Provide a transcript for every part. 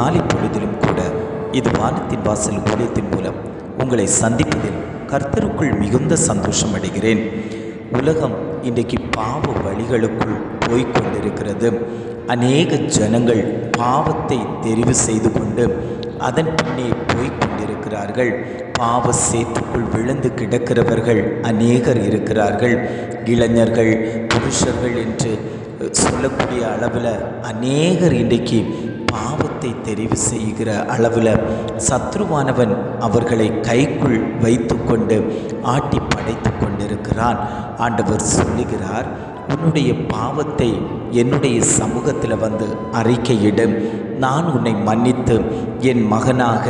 இன்றைய காலை பொழுதிலும் கூட இது வானத்தின் வாசல் ஊழியத்தின் மூலம் உங்களை சந்திப்பதில் கர்த்தருக்குள் மிகுந்த சந்தோஷம் அடைகிறேன். உலகம் இன்றைக்கு பாவ வழிகளுக்குள் போய்கொண்டிருக்கிறது அநேக ஜனங்கள் பாவத்தை தெரிவு செய்து கொண்டு அதன் பின்னே போய்கொண்டிருக்கிறார்கள் பாவ சேற்றுக்குள் விழுந்து கிடக்கிறவர்கள் அநேகர் இருக்கிறார்கள். இளைஞர்கள் புருஷர்கள் என்று சொல்லக்கூடிய அளவில் அநேகர் இன்றைக்கு பாவத்தை தெரிவு செய்கிற அளவில் சத்ருவானவன் அவர்களை கைக்குள் வைத்துக்கொண்டு ஆட்டி படைத்து கொண்டிருக்கிறான். ஆண்டவர் சொல்லுகிறார் உன்னுடைய பாவத்தை என்னுடைய சமூகத்தில் வந்து அறிக்கையிடு. நான் உன்னை மன்னித்து என் மகனாக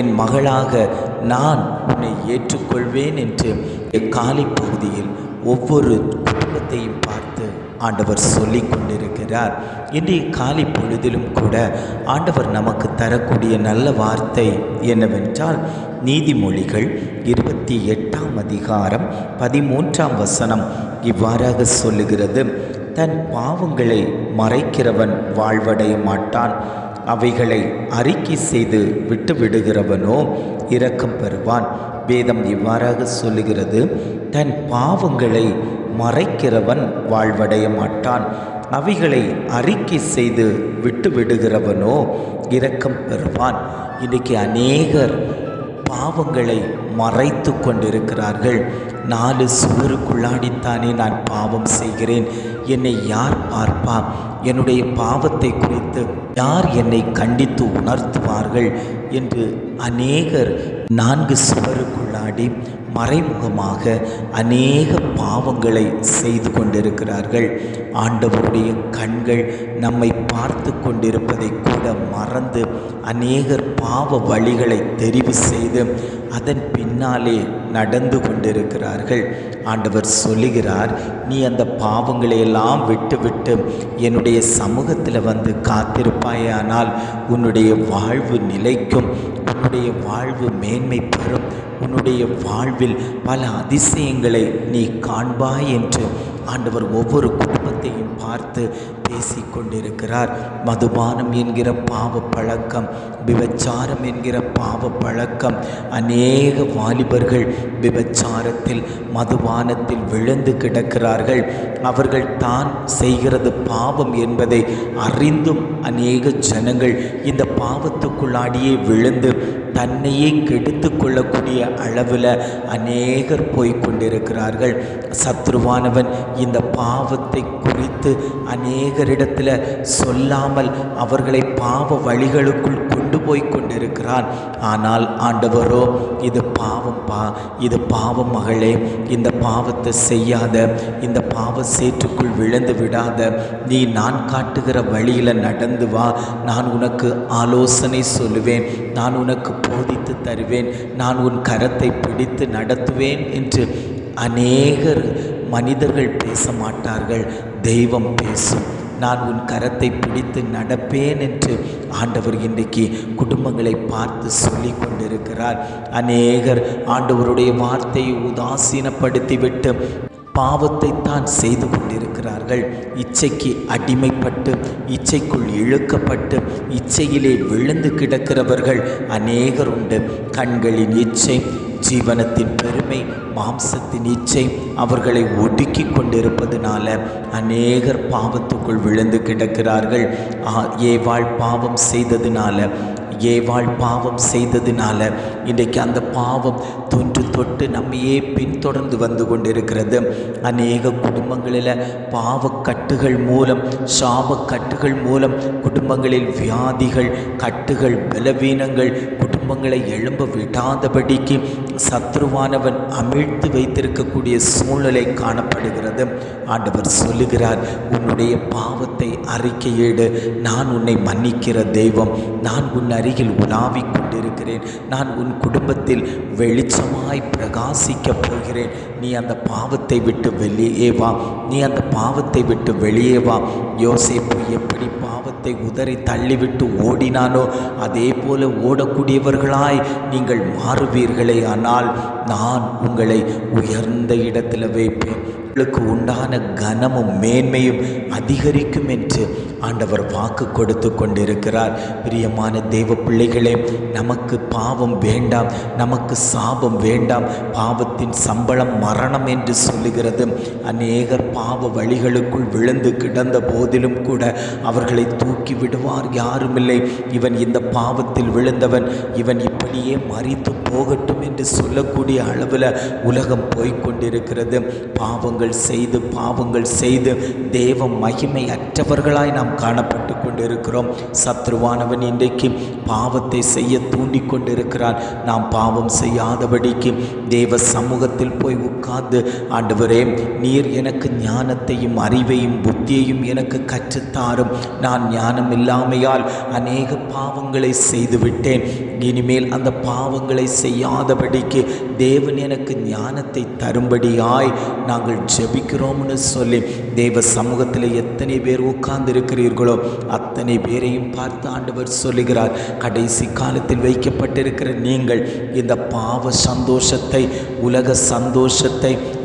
என் மகளாக நான் உன்னை ஏற்றுக்கொள்வேன் என்று காலை பகுதியில் ஒவ்வொரு குடும்பத்தையும் பார்த்து ஆண்டவர் சொல்லி கொண்டிருக்கிறார் இன்றைய காலை பொழுதிலும் கூட ஆண்டவர் நமக்கு தரக்கூடிய நல்ல வார்த்தை என்னவென்றால் நீதிமொழிகள் இருபத்தி எட்டாம் அதிகாரம் பதிமூன்றாம் வசனம் இவ்வாறாக சொல்லுகிறது. தன் பாவங்களை மறைக்கிறவன் வாழ்வடைய மாட்டான். அவைகளை அறிக்கை செய்து விட்டு விடுகிறவனோ இரக்கம் பெறுவான். வேதம் இவ்வாறாக சொல்லுகிறது. தன் பாவங்களை மறைக்கிறவன் வாழ்வடைய மாட்டான். அவைகளை அறிக்கை செய்து விட்டு விடுகிறவனோ இரக்கம் பெறுவான். இன்றைக்கி அநேகர் பாவங்களை மறைத்து கொண்டிருக்கிறார்கள். நாலு சுவருக்குள்ளாடித்தானே நான் பாவம் செய்கிறேன். என்னை யார் பார்ப்பா? என்னுடைய பாவத்தை குறித்து யார் என்னை கண்டித்து உணர்த்துவார்கள்? என்று அநேகர் நான்கு சுவருக்குள் சுவருக்குள்ளாடி மறைமுகமாக அநேக பாவங்களை செய்து கொண்டிருக்கிறார்கள். ஆண்டவருடைய கண்கள் நம்மை பார்த்து கொண்டிருப்பதை கூட மறந்து அநேகர் பாவ வழிகளை தெரிவு செய்து அதன் பின்னாலே நடந்து கொண்டிருக்கிறார்கள். ஆண்டவர் சொல்லுகிறார் நீ அந்த பாவங்களை எல்லாம் விட்டுவிட்டு என்னுடைய சமூகத்தில் வந்து காத்திருப்பாயானால் உன்னுடைய வாழ்வு நிலைக்கும் உன்னுடைய வாழ்வு மேன்மை பெறும். உன்னுடைய வாழ்வில் பல அதிசயங்களை நீ காண்பாய் என்று ஆண்டவர் ஒவ்வொரு குடும்பத்தையும் பார்த்து பேசி கொண்டிருக்கிறார் மதுபானம் என்கிற பாவ பழக்கம் விபச்சாரம் என்கிற பாவ பழக்கம் அநேக வாலிபர்கள் விபச்சாரத்தில் மதுபானத்தில் விழுந்து கிடக்கிறார்கள். அவர்கள் தான் செய்கிறது பாவம் என்பதை அறிந்தும் அநேக ஜனங்கள் இந்த பாவத்துக்குள்ளாடியே விழுந்து தன்னையே கெடுத்து கொள்ளக்கூடிய அளவில் அநேகர் போய்கொண்டிருக்கிறார்கள் சத்ருவானவன் இந்த பாவத்தை குறித்து அநேகரிடத்தில் சொல்லாமல் அவர்களை பாவ வழிகளுக்குள் கொண்டு போய் கொண்டிருக்கிறான். ஆனால் ஆண்டவரோ இது பாவம் பா இது பாவம் மகளே இந்த பாவத்தை செய்யாத இந்த பாவ சேற்றுக்குள் விழுந்து விடாத நீ நான் காட்டுகிற வழியில் நடந்து வா நான் உனக்கு ஆலோசனை சொல்லுவேன் நான் உனக்கு போதித்து தருவேன் நான் உன் கரத்தை பிடித்து நடத்துவேன் என்று அநேகர் மனிதர்கள் பேச மாட்டார்கள் தெய்வம் பேசும். நான் உன் கரத்தை பிடித்து நடப்பேன் என்று ஆண்டவர் இன்றைக்கு குடும்பங்களை பார்த்து சொல்லி கொண்டிருக்கிறார். அநேகர் ஆண்டவருடைய வார்த்தையை உதாசீனப்படுத்திவிட்டு பாவத்தை தான் செய்து கொண்டிருக்கிறார்கள். இச்சைக்கு அடிமைப்பட்டு இச்சைக்குள் இழுக்கப்பட்டு இச்சையிலே விழுந்து கிடக்கிறவர்கள் அநேகர் உண்டு. கண்களின் இச்சை ஜீவனத்தின் பெருமை மாம்சத்தின் இச்சை அவர்களை ஒடுக்கி கொண்டிருப்பதனால அநேகர் பாவத்துக்குள் விழுந்து கிடக்கிறார்கள். ஏவாள் பாவம் செய்ததினால ஏவாள் பாவம் செய்ததினால இன்றைக்கு அந்த பாவம் தொன்று தொட்டு நம்மையே பின்தொடர்ந்து வந்து கொண்டிருக்கிறது. அநேக குடும்பங்களில் பாவக்கட்டுகள் மூலம் சாபக்கட்டுகள் மூலம் குடும்பங்களில் வியாதிகள் கட்டுகள் பலவீனங்கள் குடும்பங்களை எழும்ப விடாதபடிக்கு சத்ருவானவன் அமிழ்த்து வைத்திருக்கக்கூடிய சூழ்நிலை காணப்படுகிறது. ஆண்டவர் சொல்லுகிறார் உன்னுடைய பாவத்தை அறிக்கையிடு. நான் உன்னை மன்னிக்கிற தெய்வம். நான் உன் அருகில் உலாவிக் கொண்டிருக்கிறேன். நான் உன் குடும்பத்தில் வெளிச்சமாய் பிரகாசிக்கப் போகிறேன். நீ அந்த பாவத்தை விட்டு வெளியே வா. நீ அந்த பாவத்தை விட்டு வெளியே வா. யோசிப்பு எப்படி முகத்தை உதறி தள்ளிவிட்டு ஓடினானோ? அதே போல ஓடக்கூடியவர்களாய் நீங்கள் மாறுவீர்களே. ஆனால் நான் உங்களை உயர்ந்த இடத்துல வைப்பேன். உங்களுக்கு உண்டான கனமும் மேன்மையும் அதிகரிக்கும் என்று ஆண்டவர் வாக்கு கொடுத்து கொண்டிருக்கிறார். பிரியமான தெய்வ பிள்ளைகளே நமக்கு பாவம் வேண்டாம். நமக்கு சாபம் வேண்டாம். பாவத்தின் சம்பளம் மரணம் என்று சொல்லுகிறது. அநேகர் பாவ வழிகளுக்குள் விழுந்து கிடந்த போதிலும் கூட அவர்களை தூக்கி விடுவார் யாருமில்லை. இவன் இந்த பாவத்தில் விழுந்தவன். இவன் இப்படியே மறித்து போகட்டும் என்று சொல்லக்கூடிய அளவில் உலகம் போய்கொண்டிருக்கிறது பாவங்கள் செய்து பாவங்கள் செய்து தேவ மகிமை அற்றவர்களாய் நாம் காணப்படும் கொண்டிருக்கிறோம். சத்ருவானவன் இன்றைக்கு பாவத்தை செய்ய தூண்டி கொண்டிருக்கிறான். நாம் பாவம் செய்யாதபடிக்கு தேவ சமூகத்தில் போய் உட்கார்ந்து ஆண்டவரே நீர் எனக்கு ஞானத்தையும் அறிவையும் புத்தியையும் எனக்கு கற்றுத்தாரும். நான் ஞானம் இல்லாமையால் அநேக பாவங்களை செய்துவிட்டேன். இனிமேல் அந்த பாவங்களை செய்யாதபடிக்கு தேவன் எனக்கு ஞானத்தை தரும்படியாய் நாங்கள் ஜெபிக்கிறோம்னு சொல்லி தேவ சமூகத்தில் எத்தனை பேர் உட்கார்ந்து இருக்கிறீர்களோ அத்தனை பேரையும் பார்த்து ஆண்டவர் சொல்லுகிறார் கடைசி காலத்தில் வைக்கப்பட்டிருக்கிற நீங்கள் இந்த பாவ சந்தோஷத்தை உலக சந்தோஷத்தை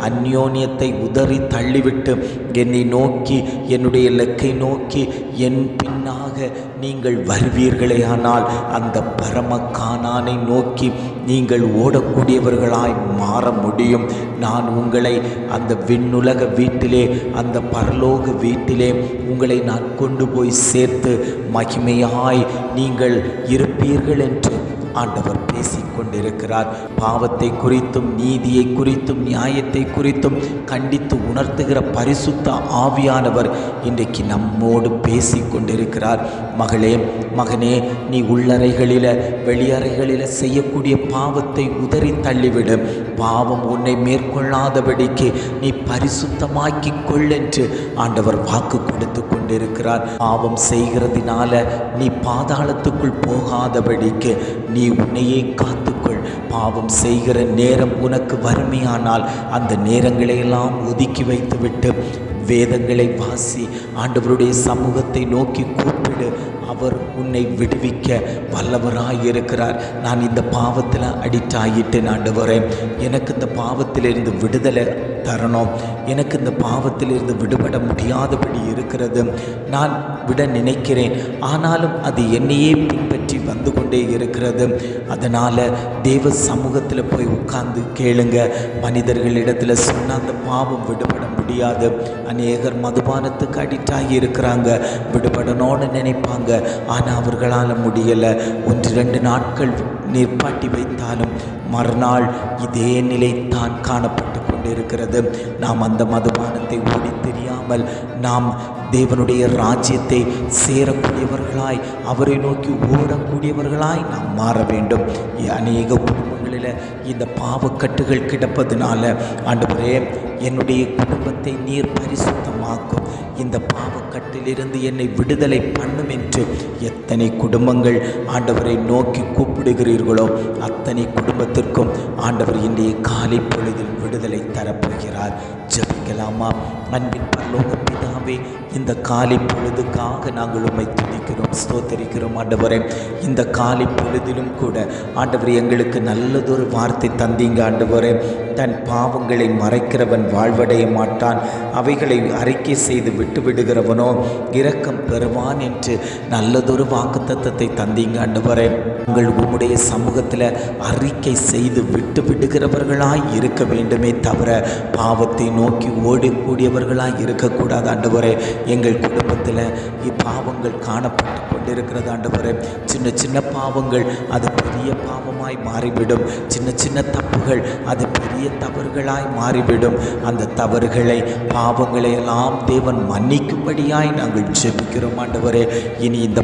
அந்யோன்யத்தை உதறி தள்ளிவிட்டு என்னை நோக்கி என்னுடைய இலக்கை நோக்கி என் பின்னாக நீங்கள் வருவீர்களே. ஆனால் அந்த பரம நோக்கி நீங்கள் ஓடக்கூடியவர்களாய் மாற முடியும். நான் உங்களை அந்த விண்ணுலக வீட்டிலே அந்த பரலோக வீட்டிலே உங்களை நான் கொண்டு போய் சேர்த்து மகிமையாய் நீங்கள் இருப்பீர்கள் என்று ஆண்டவர் பேசிக் கொண்டிருக்கிறார் பாவத்தை குறித்தும் நீதியை குறித்தும் நியாயத்தை குறித்தும் கண்டித்து உணர்த்துகிற பரிசுத்த ஆவியானவர் இன்றைக்கு நம்மோடு பேசிக் கொண்டிருக்கிறார் மகளே மகனே நீ உள்ளறைகளில் வெளியறைகளில் செய்யக்கூடிய பாவத்தை உதறி தள்ளிவிடு. பாவம் உன்னை மேற்கொள்ளாதபடிக்கு நீ பரிசுத்தமாக்கி கொள்ளென்று என்று ஆண்டவர் வாக்கு கொடுத்து கொண்டிருக்கிறார். பாவம் செய்கிறதினால நீ பாதாளத்துக்குள் போகாதபடிக்கு நீ உன்னையே காத்துக்கொள். பாவம் செய்கிற நேரம் உனக்கு வறுமையானால் அந்த நேரங்களை எல்லாம் ஒதுக்கி வைத்துவிட்டு வேதங்களை வாசி ஆண்டவருடைய சமூகத்தை நோக்கி கூப்பிடு. அவர் உன்னை விடுவிக்க வல்லவராக இருக்கிறார். நான் இந்த பாவத்தில் அடிக்ட் ஆகிட்டேன் ஆண்டவரே. எனக்கு இந்த பாவத்திலிருந்து விடுதலை தரணும். எனக்கு இந்த பாவத்திலிருந்து விடுபட முடியாதபடி இருக்கிறது. நான் விட நினைக்கிறேன். ஆனாலும் அது என்னையே பின்பற்றி வந்து கொண்டே இருக்கிறது. அதனால் தேவ சமூகத்தில் போய் உட்கார்ந்து கேளுங்க. மனிதர்களிடத்தில் சொன்ன அந்த பாவம் விடுபட முடியாது. அநேகர் மதுபானத்துக்கு அடிக்ட் ஆகி இருக்கிறாங்க. விடுபடணும்னு நினைப்பாங்க. ஆனால் அவர்களால் முடியலை. ஒன்று ரெண்டு நாட்கள் நிற்பாட்டி வைத்தாலும் மறுநாள் இதே நிலைத்தான் காணப்பட்டு கொண்டிருக்கிறது. நாம் அந்த மதுபானத்தை ஓடி தெரியாமல் நாம் தேவனுடைய ராஜ்யத்தை சேரக்கூடியவர்களாய் அவரை நோக்கி ஓடக்கூடியவர்களாய் நாம் மாற வேண்டும். அநேக குடும்பங்களில் இந்த பாவக்கட்டுகள் கிடப்பதனால ஆண்டவரே என்னுடைய குடும்பத்தை நீர் பரிசுத்தமாக்கும். இந்த பாவக்கட்டிலிருந்து என்னை விடுதலை பண்ணும் என்று எத்தனை குடும்பங்கள் ஆண்டவரை நோக்கி கூப்பிடுகிறீர்களோ அத்தனை குடும்பத்திற்கும் ஆண்டவர் இன்றைய காலை பொழுதில் விடுதலை தரப்போகிறார். ஜபிக்கலாமா? அன்பின் பரலோக பிதாவே இந்த காலை பொழுதுக்காக நாங்கள் உண்மை துதிக்கிறோம் ஸ்தோத்தரிக்கிறோம் ஆண்டவரே. இந்த காலை பொழுதிலும் கூட ஆண்டவர் எங்களுக்கு நல்லதொரு வார்த்தை தந்தீங்க ஆண்டவரே. தன் பாவங்களை மறைக்கிறவன் வாழ்வடைய மாட்டான். அவைகளை அறிக்கை செய்து விட்டு விடுகிறவனோ இரக்கம் பெறுவான் என்று நல்லதொரு வாக்குத்தத்தத்தை தந்தீங்க ஆண்டவரே. உங்கள் உம்முடைய சமூகத்தில் அறிக்கை செய்து விட்டு விடுகிறவர்களாய் இருக்க வேண்டுமே தவிர பாவத்தின் நோக்கி ஓடக்கூடியவர்களாக இருக்கக்கூடாது ஆண்டவரே. எங்கள் குடும்பத்தில் இப்பாவங்கள் காணப்பட்டு கொண்டிருக்கிறது ஆண்டவரே. சின்ன சின்ன பாவங்கள் அது பெரிய பாவமாய் மாறிவிடும். சின்ன சின்ன தப்புகள் அது பெரிய தவறுகளாய் மாறிவிடும். அந்த தவறுகளை பாவங்களை எல்லாம் தேவன் மன்னிக்கும்படியாய் நாங்கள் ஜெபிக்கிறோம் ஆண்டவரே. இனி இந்த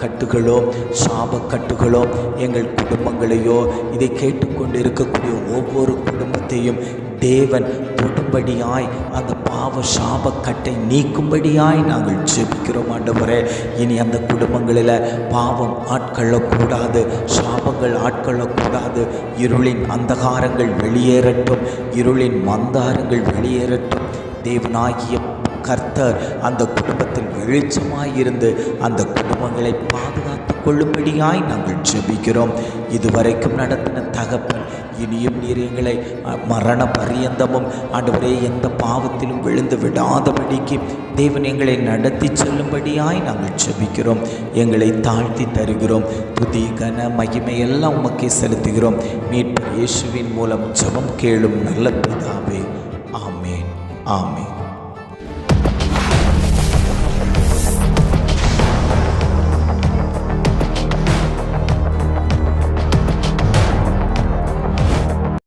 கட்டுகளோ சாபக்கட்டுகளோ எங்கள் குடும்பங்களையோ இதை கேட்டுக்கொண்டு இருக்கக்கூடிய ஒவ்வொரு குடும்பத்தையும் தேவன் தொடும்படியாய் அந்த பாவ சாபக்கட்டை நீக்கும்படியாய் நாங்கள் ஜெபிக்கிறோம் ஆண்டவரே. இனி அந்த குடும்பங்களில் பாவம் ஆட்கொள்ளக்கூடாது சாபங்கள் ஆட்கொள்ளக்கூடாது. இருளின் அந்தகாரங்கள் வெளியேறட்டும் இருளின் மந்தாரங்கள் வெளியேறட்டும். தேவனாகிய கர்த்தர் அந்த குடும்பத்தில் வெளிச்சமாயிருந்து அந்த குடும்பங்களை பாதுகாத்து கொள்ளும்படியாய் நாங்கள் ஜெபிக்கிறோம். இதுவரைக்கும் நடத்தின தகப்பன் இனியும் நீர் எங்களை மரண பரியந்தமும் ஆண்டவரே எந்த பாவத்திலும் விழுந்து விடாதபடிக்கு தேவன் எங்களை நடத்தி செல்லும்படியாய் நாங்கள் ஜெபிக்கிறோம். எங்களை தாழ்த்தி தருகிறோம். துதி கன மகிமை எல்லாம் உமக்கே செலுத்துகிறோம். மீட்பு இயேசுவின் மூலம் ஜபம் கேளும் நல்ல பிதாவே. ஆமேன். ஆமேன்.